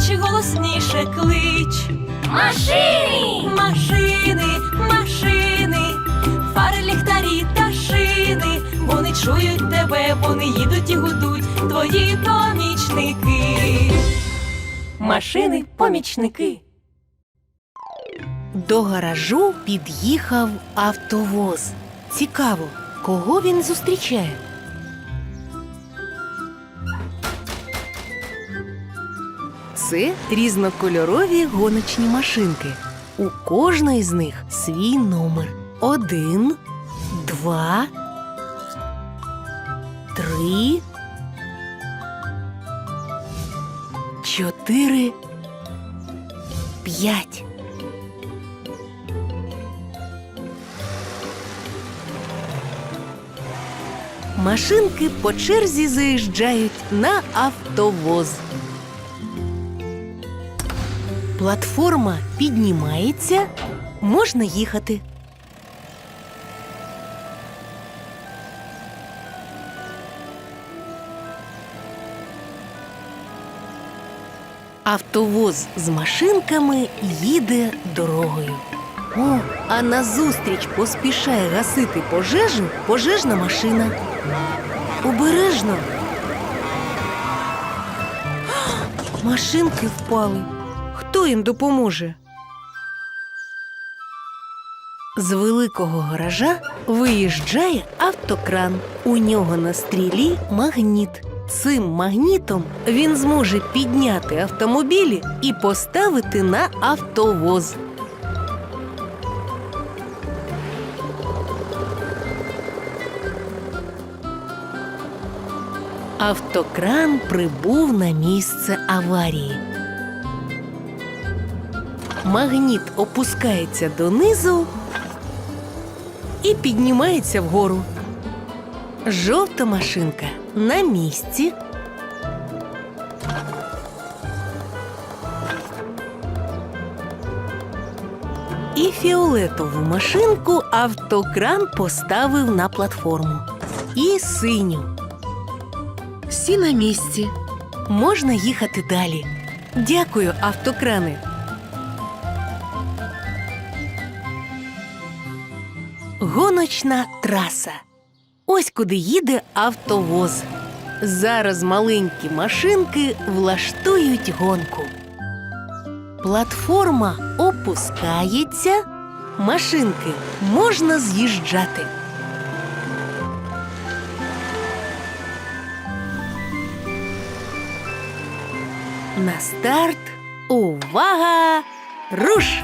кличе голосніше, клич. Машини! Машини, машини, фари, ліхтарі та шини. Вони чують тебе, вони їдуть і гудуть, твої помічники. Машини, помічники. До гаражу під'їхав автовоз. Цікаво, кого він зустрічає? Це різнокольорові гоночні машинки. У кожної з них свій номер. Один, два, три, чотири, п'ять. Машинки по черзі заїжджають на автовоз. Платформа піднімається, можна їхати. Автовоз з машинками їде дорогою. О, а назустріч поспішає гасити пожежу пожежна машина. Обережно. Машинки впали. Хто їм допоможе? З великого гаража виїжджає автокран. У нього на стрілі магніт. Цим магнітом він зможе підняти автомобілі і поставити на автовоз. Автокран прибув на місце аварії. Магніт опускається донизу і піднімається вгору. Жовта машинка на місці. І фіолетову машинку автокран поставив на платформу. І синю. Всі на місці. Можна їхати далі. Дякую, автокрани. Гоночна траса. Ось куди їде автовоз. Зараз маленькі машинки влаштують гонку. Платформа опускається, машинки можна з'їжджати. На старт. Увага! Руш!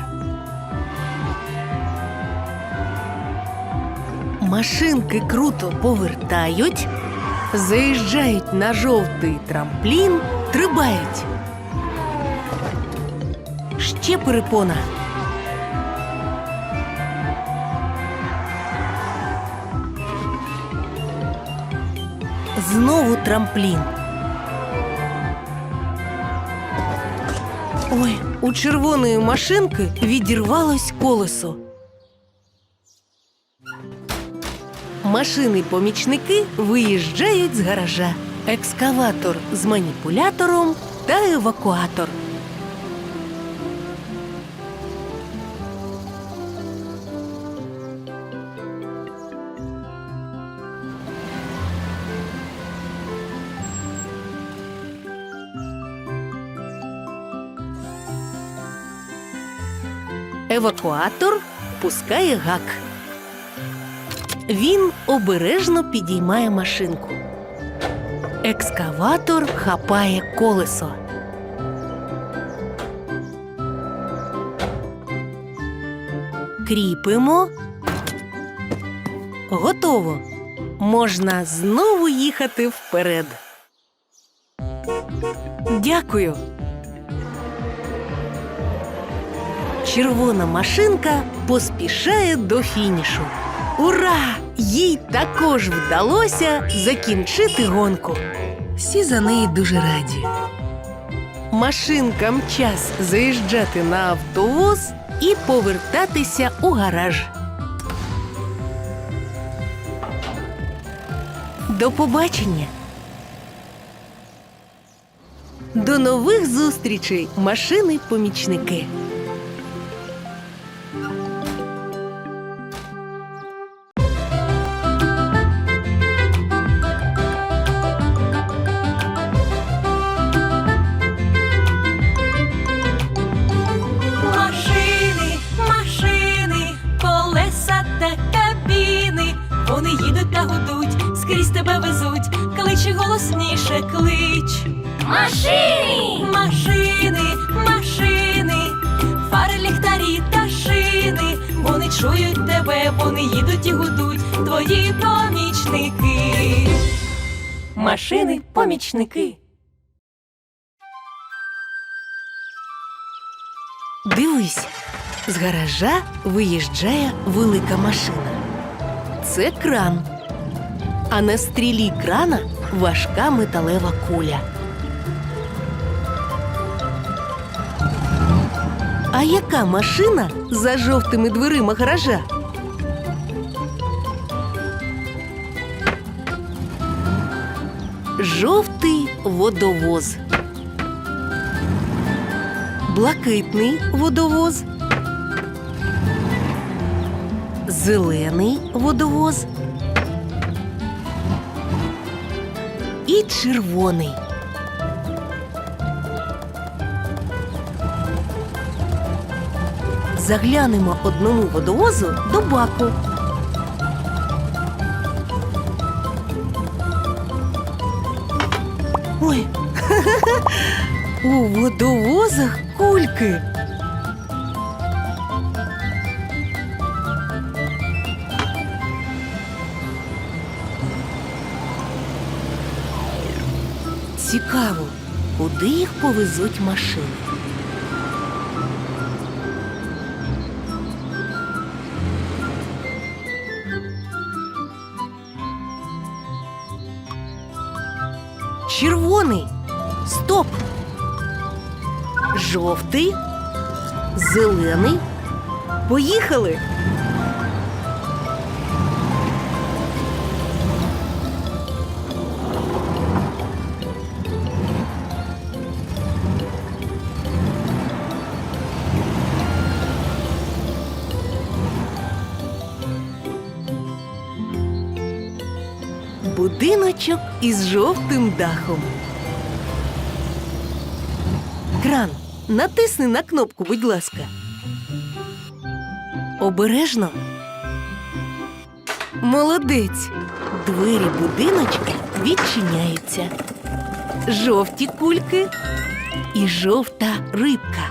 Машинки круто повертають, заїжджають на жовтий трамплін, трибають. Ще перепона. Знову трамплін. Ой, у червоної машинки відірвалось колесо. Машини-помічники виїжджають з гаража. Екскаватор з маніпулятором та евакуатор. Евакуатор пускає гак. Він обережно підіймає машинку. Екскаватор хапає колесо. Кріпимо. Готово. Можна знову їхати вперед. Дякую. Червона машинка поспішає до фінішу. Ура! Їй також вдалося закінчити гонку. Всі за неї дуже раді. Машинкам час заїжджати на автовоз і повертатися у гараж. До побачення! До нових зустрічей, машини-помічники! Клич. Машини! Машини, машини, фари, ліхтарі та шини. Вони чують тебе, вони їдуть і гудуть, твої помічники. Машини, помічники. Дивись, з гаража виїжджає велика машина. Це кран. А на стрілі крана важка металева куля. А яка машина за жовтими дверима гаража? Жовтий водовоз. Блакитний водовоз. Зелений водовоз. І червоний. Заглянемо одному водовозу до баку. Ой, у водовозах кульки. Цікаво, куди їх повезуть машини. Червоний. Стоп. Жовтий. Зелений. Поїхали. Будиночок із жовтим дахом. Кран, натисни на кнопку, будь ласка. Обережно. Молодець. Двері будиночка відчиняються. Жовті кульки і жовта рибка.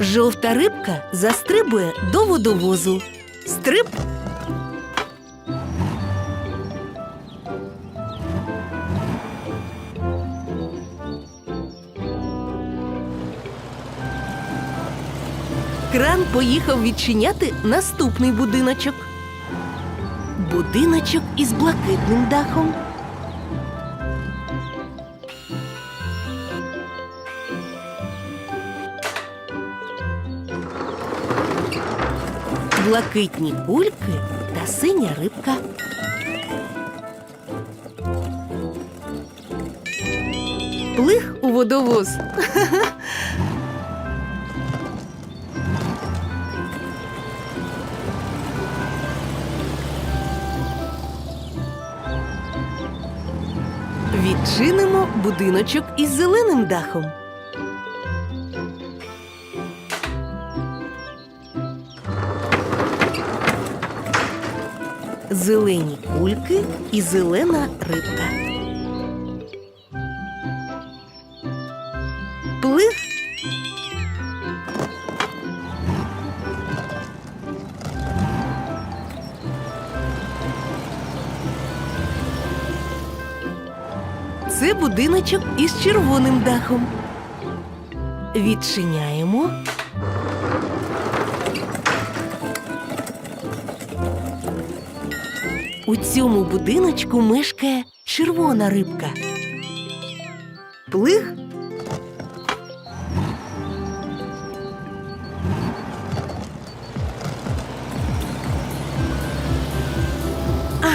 Жовта рибка застрибує до водовозу. Стриб. Кран поїхав відчиняти наступний будиночок. Будиночок із блакитним дахом. Блакитні кульки та синя рибка. Плих у водовоз. Відчинимо будиночок із зеленим дахом. Зелені кульки і зелена рибка. Це будиночок із червоним дахом. Відчиняємо. У цьому будиночку мешкає червона рибка. Плих. А,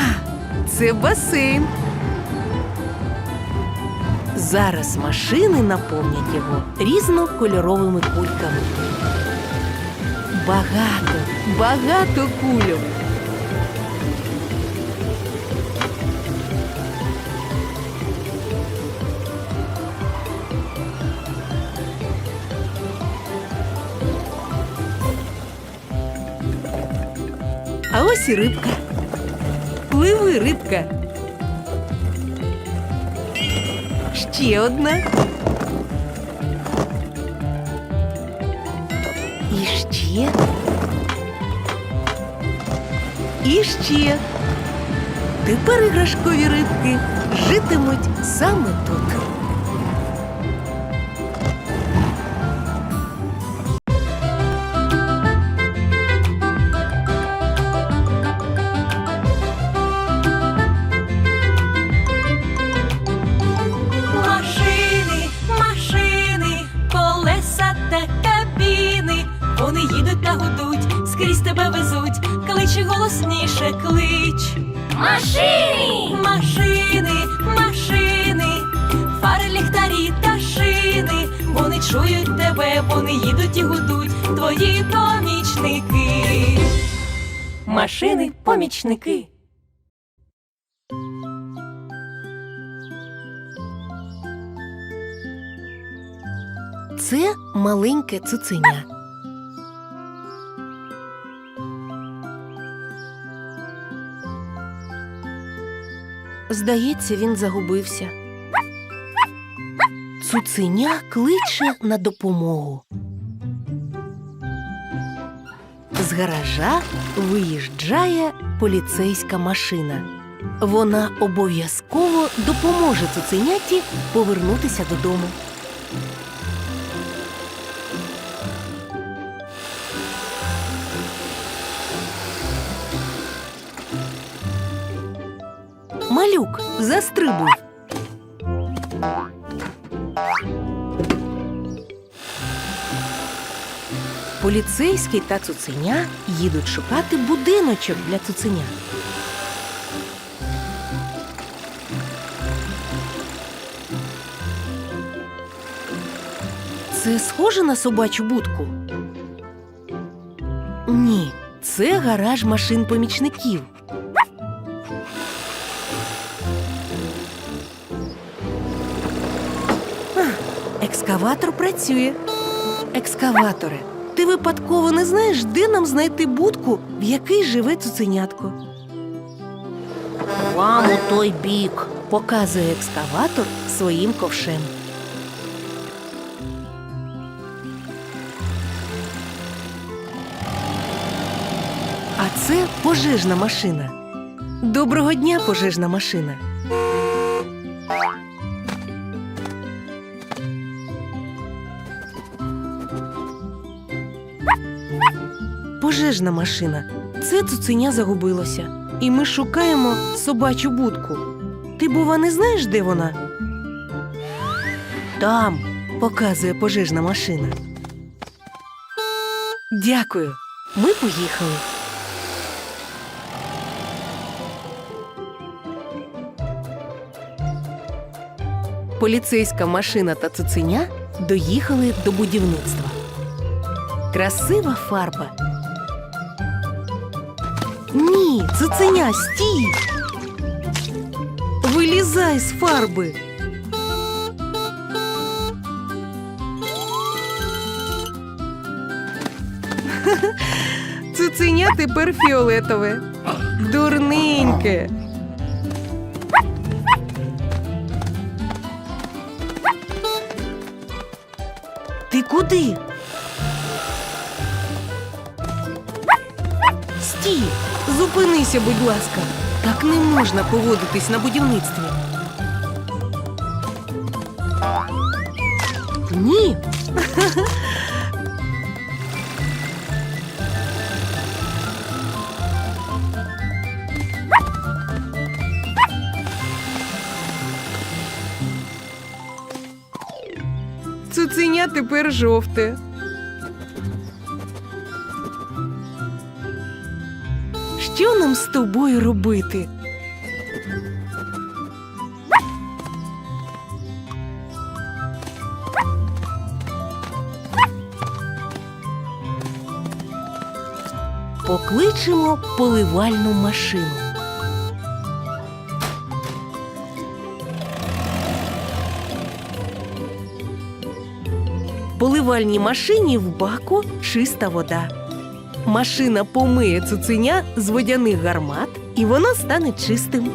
це басейн. Зараз машини наповнять його різнокольоровими кульками. Багато, багато кульок. А ось і рибка. Пливи, рибка. Ще одна. І ще. І ще. Тепер іграшкові рибки житимуть саме тут. Гудуть, тебе везуть. Кличе голосніше, клич. Машини! Машини, машини, фари, ліхтарі та шини. Вони чують тебе, вони їдуть і гудуть. Твої помічники. Машини, помічники. Це маленьке цуценя. Здається, він загубився. Цуценя кличе на допомогу. З гаража виїжджає поліцейська машина. Вона обов'язково допоможе цуценяті повернутися додому. Застрибуй. Поліцейський та цуценя їдуть шукати будиночок для цуценя. Це схоже на собачу будку? Ні, це гараж машин помічників. Екскаватор працює. Екскаваторе, ти випадково не знаєш, де нам знайти будку, в якій живе цуценятко? Вам у той бік, показує екскаватор своїм ковшем. А це пожежна машина. Доброго дня, пожежна машина. Пожежна машина. Це цуценя загубилося. І ми шукаємо собачу будку. Ти, бува, не знаєш, де вона? Там, показує пожежна машина. Дякую. Ми поїхали. Поліцейська машина та цуценя доїхали до будівництва. Красива фарба. Ні, цуценя, стій. Вилізай з фарби. Цуценя тепер фіолетове. Дурненьке. Ти куди? Стій! Зупинися, будь ласка. Так не можна поводитись на будівництві. Ні. Цуценя тепер жовте. Що нам з тобою робити? Покличемо поливальну машину. Поливальній машині в баку чиста вода. Машина помиє цуценя з водяних гармат, і воно стане чистим.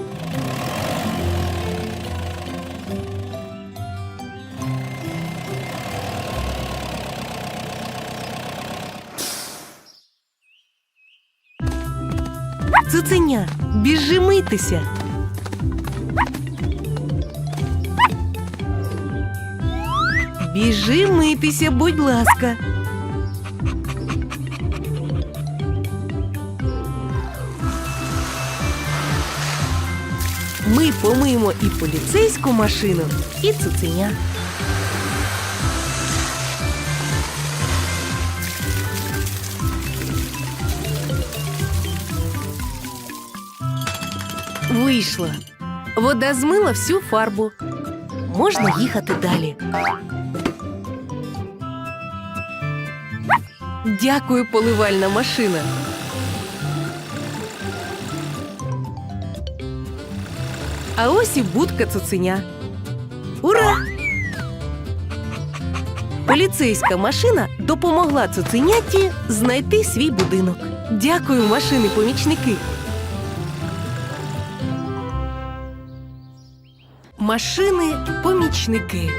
Цуценя, біжи митися. Біжи митися, будь ласка. Ми помиємо і поліцейську машину, і цуценя. Вийшла. Вода змила всю фарбу. Можна їхати далі. Дякую, поливальна машина. А ось і будка цуценя. Ура! Поліцейська машина допомогла цуценяті знайти свій будинок. Дякую, машини-помічники. Машини-помічники.